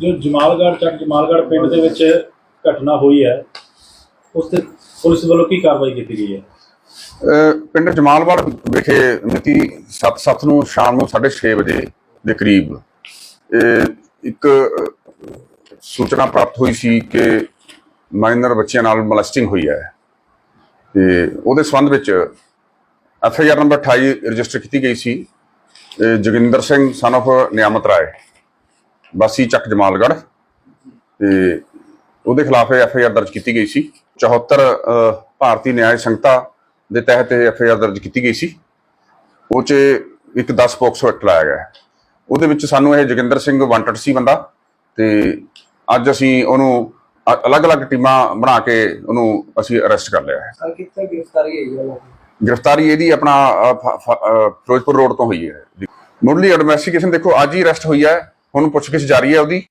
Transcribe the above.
ਜੋ ਜਮਾਲਗੜ੍ਹ ਚੱਕ ਜਮਾਲਗੜ੍ਹ ਪਿੰਡ ਦੇ ਵਿੱਚ ਘਟਨਾ ਹੋਈ ਹੈ ਉਸ ਤੇ ਪੁਲਿਸ ਵੱਲੋਂ ਕੀ ਕਾਰਵਾਈ ਕੀਤੀ ਗਈ ਹੈ? ਅਹ ਪਿੰਡ ਜਮਾਲਵਾਲ ਵਿਖੇ ਮਿਤੀ 7/7 ਨੂੰ ਸ਼ਾਮ ਨੂੰ 6:30 ਵਜੇ ਦੇ ਕਰੀਬ ਇਹ ਇੱਕ ਅਹ, ਸੂਚਨਾ ਪ੍ਰਾਪਤ ਹੋਈ ਸੀ ਕਿ ਮਾਈਨਰ ਬੱਚਿਆਂ ਨਾਲ ਮਲਸਟਿੰਗ ਹੋਈ ਹੈ। ਤੇ ਉਹਦੇ ਸੰਬੰਧ ਵਿੱਚ F I R number 28 register ਕੀਤੀ ਗਈ ਸੀ। ਇਹ ਜੋਗਿੰਦਰ ਸਿੰਘ son of ਨਿਆਮਤ ਰਾਏ। ਵਾਸੀ ਚੱਕ ਜਮਾਲਗੜ੍ਹ। ਤੇ ਉਹਦੇ ਖਿਲਾਫ ਐਫ ਆਈ ਆਰ ਦਰਜ ਕੀਤੀ ਗਈ ਸੀ। 74 ਅਹ, ਭਾਰਤੀ ਨਿਆਂ ਸੰਹਿਤਾ ਦੇ ਤਹਿਤ ਐਫ ਆਈ ਆਰ ਦਰਜ ਕੀਤੀ ਗਈ ਸੀ। ਉਹ 'ਚ ਇੱਕ 10 ਪੋਕਸੋ ਐਕਟ ਲਾਇਆ ਗਿਆ। ਉਹਦੇ ਵਿੱਚ ਸਾਨੂੰ ਇਹ ਜੋਗਿੰਦਰ ਸਿੰਘ ਵਾਂਟਡ ਸੀ ਬੰਦਾ ਤੇ ਅੱਜ ਅਸੀਂ ਉਹਨੂੰ ਅਲੱਗ-ਅਲੱਗ ਟੀਮਾਂ ਬਣਾ ਕੇ ਉਹਨੂੰ ਅਸੀਂ ਅਰੈਸਟ ਕਰ ਲਿਆ ਹੈ। ਸਰ ਕਿੱਥੇ ਗ੍ਰਿਫਤਾਰੀ ਹੋਈ ਹੈ ਗ੍ਰਿਫਤਾਰੀ ਇਹਦੀ ਆਪਣਾ ਫਿਰੋਜ਼ਪੁਰ ਰੋਡ ਤੋਂ ਹੋਈ ਹੈ। ਮੁੱਢਲੀ ਇਨਵੈਸਟੀਗੇਸ਼ਨ ਦੇਖੋ ਅੱਜ ਹੀ ਅਰੈਸਟ ਹੋਈ ਹੈ। ਹੁਣ ਪੁੱਛਗਿੱਛ ਜਾਰੀ ਹੈ ਉਹਦੀ।